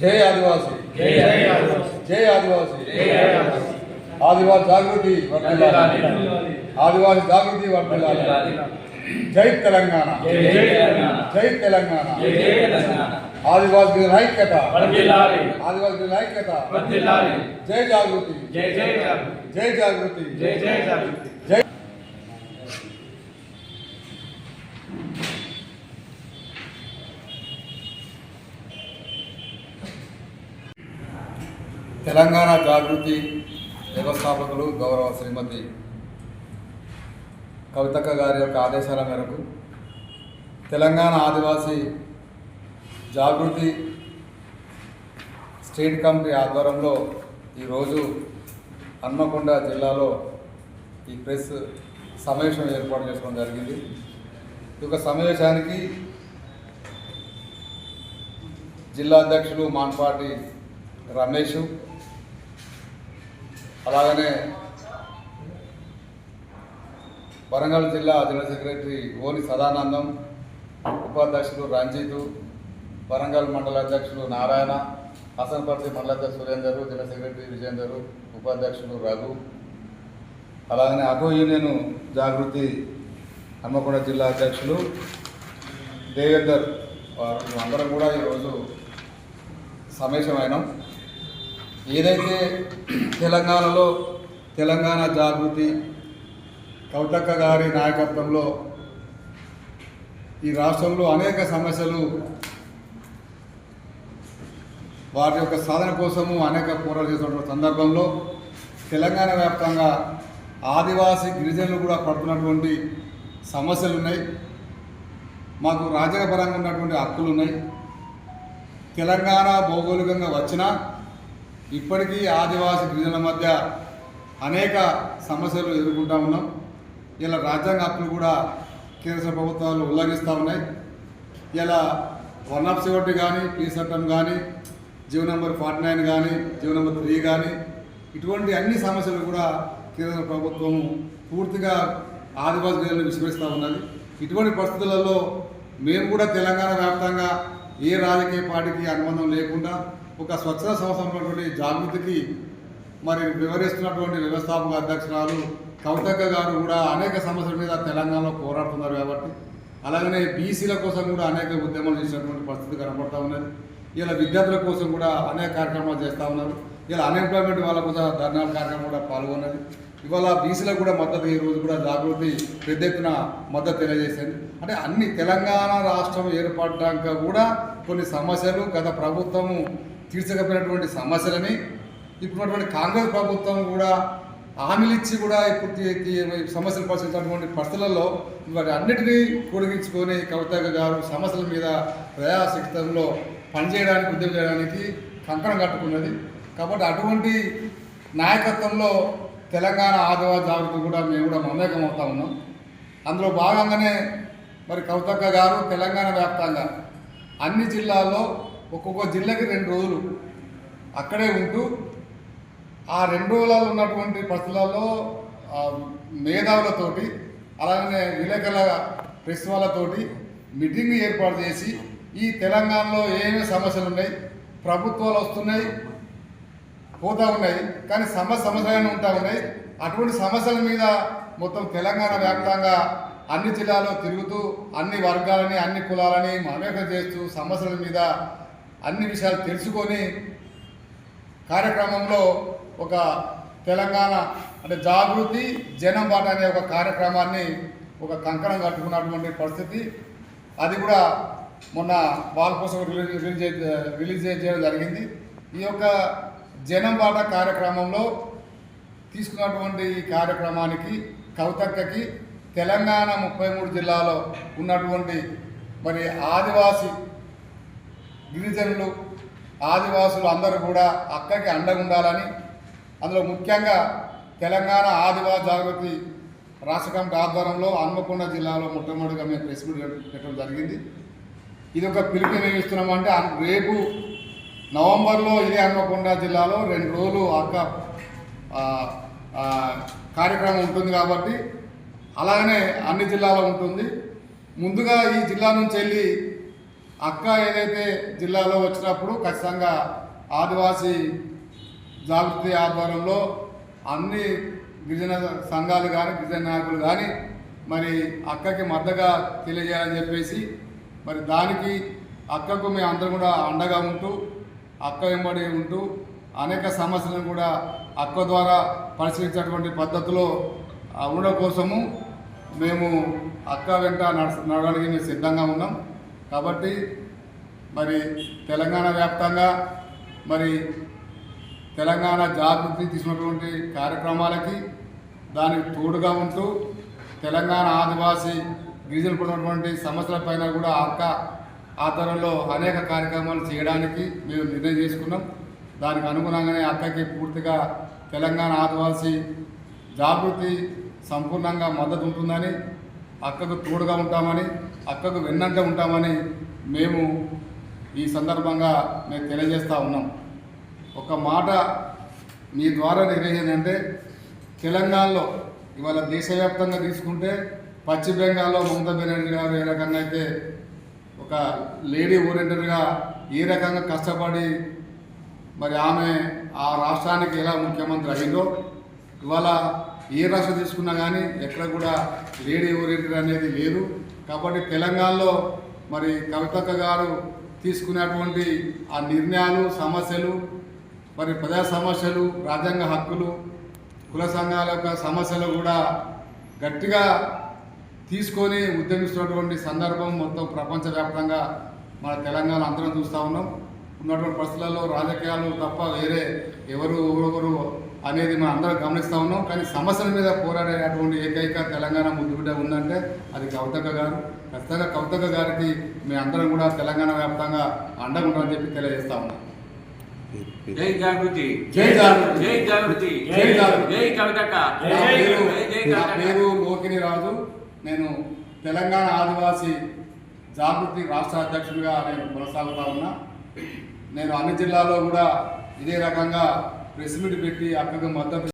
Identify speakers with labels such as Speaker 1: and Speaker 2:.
Speaker 1: జై ఆదివాసి
Speaker 2: జై జై ఆదివాసి.
Speaker 1: జై ఆదివాసి
Speaker 2: జై ఆదివాసి.
Speaker 1: ఆదివాసి జాగృతి వర్ధిల్లాలి.
Speaker 2: వర్ధిల్లాలి.
Speaker 1: ఆదివాసి జాగృతి వర్ధిల్లాలి. జై తెలంగాణ
Speaker 2: జై జై తెలంగాణ.
Speaker 1: జై తెలంగాణ
Speaker 2: జై జై తెలంగాణ.
Speaker 1: ఆదివాసి ఐక్యత
Speaker 2: వర్ధిల్లాలి.
Speaker 1: ఆదివాసి ఐక్యత
Speaker 2: వర్ధిల్లాలి.
Speaker 1: జై జాగృతి
Speaker 2: జై జై జాగృతి.
Speaker 1: జై జాగృతి
Speaker 2: జై జై జాగృతి.
Speaker 1: జై తెలంగాణ జాగృతి వ్యవస్థాపకులు గౌరవ శ్రీమతి కవితక్క గారి యొక్క ఆదేశాల మేరకు తెలంగాణ ఆదివాసీ జాగృతి స్టేట్ కమిటీ ఆధ్వర్యంలో ఈరోజు హన్మకొండ జిల్లాలో ఈ ప్రెస్ సమావేశం ఏర్పాటు చేసుకోవడం జరిగింది. ఈ యొక్క సమావేశానికి జిల్లా అధ్యక్షులు మాన్పాటి రమేష్ అలాగనే వరంగల్ జిల్లా జనరల్ సెక్రటరీ ఓని సదానందం ఉపాధ్యక్షుడు రంజితు వరంగల్ మండల అధ్యక్షులు నారాయణ హసన్పర్తి మండల అధ్యక్షులు సురేందరు జనరల్ సెక్రటరీ విజేందర్ ఉపాధ్యక్షుడు రఘు. అలాగనే అటో యూనియన్ జాగృతి హన్మకొండ జిల్లా అధ్యక్షులు దేవేందర్ వారు అందరం కూడా ఈరోజు సమావేశమైనాం. ఏదైతే తెలంగాణలో తెలంగాణ జాగృతి కౌటక్క గారి నాయకత్వంలో ఈ రాష్ట్రంలో అనేక సమస్యలు వారి యొక్క సాధన కోసము అనేక పోరాటం చేస్తున్న సందర్భంలో తెలంగాణ వ్యాప్తంగా ఆదివాసీ గిరిజనులు కూడా పడుతున్నటువంటి సమస్యలు ఉన్నాయి. మాకు రాజ్యాంగపరంగా ఉన్నటువంటి హక్కులు ఉన్నాయి. తెలంగాణ భౌగోళికంగా వచ్చినా ఇప్పటికీ ఆదివాసీ గిరిజనుల మధ్య అనేక సమస్యలు ఎదుర్కొంటా ఉన్నాం. ఇలా రాజ్యాంగ హక్కులు కూడా కేంద్ర ప్రభుత్వాలు ఉల్లంఘిస్తూ ఉన్నాయి. ఇలా వన్ ఆఫ్ సెవెంటీ కానీ పీ చట్టం కానీ జీవో నెంబర్ ఫార్టీ నైన్ కానీ జీవో నెంబర్ త్రీ కానీ ఇటువంటి అన్ని సమస్యలు కూడా కేంద్ర ప్రభుత్వం పూర్తిగా ఆదివాసీ గిరిజనులు విస్మరిస్తూ ఉన్నది. ఇటువంటి పరిస్థితులలో మేము కూడా తెలంగాణ వ్యాప్తంగా ఏ రాజకీయ పార్టీకి అనుబంధం లేకుండా ఒక స్వచ్ఛత సంస్థ జాగృతికి మరి వివరిస్తున్నటువంటి వ్యవస్థాపక అధ్యక్షురాలు కవితక్క గారు కూడా అనేక సమస్యల మీద తెలంగాణలో పోరాడుతున్నారు కాబట్టి అలాగనే బీసీల కోసం కూడా అనేక ఉద్యమాలు చేసినటువంటి పరిస్థితి కనపడతా ఉన్నది. ఇలా విద్యార్థుల కోసం కూడా అనేక కార్యక్రమాలు చేస్తూ ఉన్నారు. ఇలా అన్ఎంప్లాయ్మెంట్ వాళ్ళ కోసం ధర్నాల కార్యక్రమం కూడా పాల్గొన్నది. ఇవాళ బీసీలకు కూడా మద్దతు ఈ రోజు కూడా జాగృతి పెద్ద ఎత్తున మద్దతు తెలియజేసింది. అంటే అన్ని తెలంగాణ రాష్ట్రం ఏర్పడ్డాక కూడా కొన్ని సమస్యలు గత ప్రభుత్వము తీర్చకపోయినటువంటి సమస్యలని ఇప్పుడున్నటువంటి కాంగ్రెస్ ప్రభుత్వం కూడా హామీలు ఇచ్చి కూడా ఇప్పుడు సమస్యలు పరిస్థితున్నటువంటి పరిస్థితులలో వాటి అన్నిటినీ కూడగించుకొని కవిత గారు సమస్యల మీద ప్రజాశక్తంలో పనిచేయడానికి ఉద్యోగం చేయడానికి కంకణం కట్టుకున్నది. కాబట్టి అటువంటి నాయకత్వంలో తెలంగాణ ఆదివాసీ జాగృతి కూడా మేము కూడా మమేకం అవుతా ఉన్నాం. అందులో భాగంగానే మరి కవితక్క గారు తెలంగాణ వ్యాప్తంగా అన్ని జిల్లాల్లో ఒక్కొక్క జిల్లాకి రెండు రోజులు. అక్కడే ఉంటూ ఆ రెండు రోజులలో ఉన్నటువంటి పరిస్థితులలో మేధావులతోటి అలాగే విలేకరుల ప్రెస్ వాళ్ళతోటి మీటింగ్ ఏర్పాటు చేసి ఈ తెలంగాణలో ఏమేమి సమస్యలు ఉన్నాయి ప్రభుత్వాలు వస్తున్నాయి పోతూ ఉన్నాయి కానీ సమస్య సమస్యలు ఉంటా ఉన్నాయి. అటువంటి సమస్యల మీద మొత్తం తెలంగాణ వ్యాప్తంగా అన్ని జిల్లాలో తిరుగుతూ అన్ని వర్గాలని అన్ని కులాలని మమేకం చేస్తూ సమస్యల మీద అన్ని విషయాలు తెలుసుకొని కార్యక్రమంలో ఒక తెలంగాణ అంటే జాగృతి జనం బాట అనే ఒక కార్యక్రమాన్ని ఒక కంకణం కట్టుకున్నటువంటి పరిస్థితి. అది కూడా మొన్న బాల్ కోసం రిలీజ్ రిలీజ్ రిలీజ్ చేయడం జరిగింది. ఈ యొక్క జనం బాట కార్యక్రమంలో తీసుకున్నటువంటి ఈ కార్యక్రమానికి కవితక్కకి తెలంగాణ ముప్పై మూడు జిల్లాలో ఉన్నటువంటి మరి ఆదివాసీ గిరిజనులు ఆదివాసులు అందరూ కూడా అక్కకి అండగా ఉండాలని అందులో ముఖ్యంగా తెలంగాణ ఆదివాస జాగృతి రాష్ట్ర కమిటీ ఆధ్వర్యంలో హన్మకొండ జిల్లాలో మొట్టమొదటిగా మేము ప్రెస్ మీట్ పెట్టడం జరిగింది. ఇది ఒక పిలుపు మేము అంటే రేపు నవంబర్లో ఇదే హన్మకొండ జిల్లాలో రెండు రోజులు అక్క కార్యక్రమం ఉంటుంది కాబట్టి అలాగనే అన్ని జిల్లాలో ఉంటుంది. ముందుగా ఈ జిల్లా నుంచి వెళ్ళి అక్క ఏదైతే జిల్లాలో వచ్చినప్పుడు ఖచ్చితంగా ఆదివాసీ జాగృతి ఆధ్వర్యంలో అన్ని గిరిజన సంఘాలు కానీ గిరిజన నాయకులు కానీ మరి అక్కకి మద్దగా తెలియజేయాలని చెప్పేసి మరి దానికి అక్కకు మేము అందరం కూడా అండగా ఉంటూ అక్క వెంబడి ఉంటూ అనేక సమస్యలను కూడా అక్క ద్వారా పరిశీలించేటువంటి పద్ధతిలో ఉండడం కోసము మేము అక్క వెంట నడ నడవడానికి మేము సిద్ధంగా ఉన్నాం. కాబట్టి మరి తెలంగాణ వ్యాప్తంగా మరి తెలంగాణ జాగృతి తీసుకున్నటువంటి కార్యక్రమాలకి దానికి తోడుగా ఉంటూ తెలంగాణ ఆదివాసీ గిరిజనులు పడినటువంటి సమస్యలపైన కూడా అక్క ఆధ్వర్యంలో అనేక కార్యక్రమాలు చేయడానికి మేము నిర్ణయం చేసుకున్నాం. దానికి అనుగుణంగానే అక్కకి పూర్తిగా తెలంగాణ ఆదివాసీ జాగృతి సంపూర్ణంగా మద్దతు ఉంటుందని అక్కకు తోడుగా ఉంటామని అక్కకు వెన్నంట ఉంటామని మేము ఈ సందర్భంగా మేము తెలియజేస్తూ ఉన్నాం. ఒక మాట మీ ద్వారా నిర్వహించిందంటే తెలంగాణలో ఇవాళ దేశవ్యాప్తంగా తీసుకుంటే పశ్చిమ బెంగాల్లో మమతా బెనర్జీ గారు ఏ రకంగా అయితే ఒక లేడీ ఓరియంటెడ్గా ఏ రకంగా కష్టపడి మరి ఆమె ఆ రాష్ట్రానికి ఎలా ముఖ్యమంత్రి అయిందో ఇవాళ ఏ రాష్ట్రం తీసుకున్నా కానీ ఎక్కడ కూడా లేడీ ఓరియంటెడ్ అనేది లేదు. కాబట్టి తెలంగాణలో మరి కవితక్క గారు తీసుకున్నటువంటి ఆ నిర్ణయాలు సమస్యలు మరి ప్రజా సమస్యలు రాజ్యాంగ హక్కులు కుల సంఘాల యొక్క సమస్యలు కూడా గట్టిగా తీసుకొని ఉద్యమిస్తున్నటువంటి సందర్భం మొత్తం ప్రపంచవ్యాప్తంగా మన తెలంగాణ అందరం చూస్తూ ఉన్నాం. ఉన్నటువంటి పరిస్థితులలో రాజకీయాలు తప్ప వేరే ఎవరు ఎవరెవరు అనేది మనం అందరం గమనిస్తూ ఉన్నాం. కానీ సమస్యల మీద పోరాడేటువంటి ఏకైక తెలంగాణ ముద్దుబిడ్డ ఉందంటే అది కవితక్క గారు. ఖచ్చితంగా కవితక్క గారికి మీ అందరం కూడా తెలంగాణ వ్యాప్తంగా అండగా చెప్పి తెలియజేస్తా ఉన్నాం.
Speaker 3: జై జాగృతి.
Speaker 1: జై జాగృతి.
Speaker 3: జై జాగృతి.
Speaker 1: జై జాగృతి.
Speaker 3: జై
Speaker 1: నా పేరు
Speaker 3: జై
Speaker 1: నా
Speaker 3: కవితక్క
Speaker 1: పేరు లోకిని రాజు. నేను తెలంగాణ ఆదివాసీ జాగృతి రాష్ట్ర అధ్యక్షుడిగా నేను కొనసాగుతా ఉన్నా. నేను అన్ని జిల్లాల్లో కూడా ఇదే రకంగా ప్రెస్ మీట్ పెట్టి అక్కడికి మద్దతు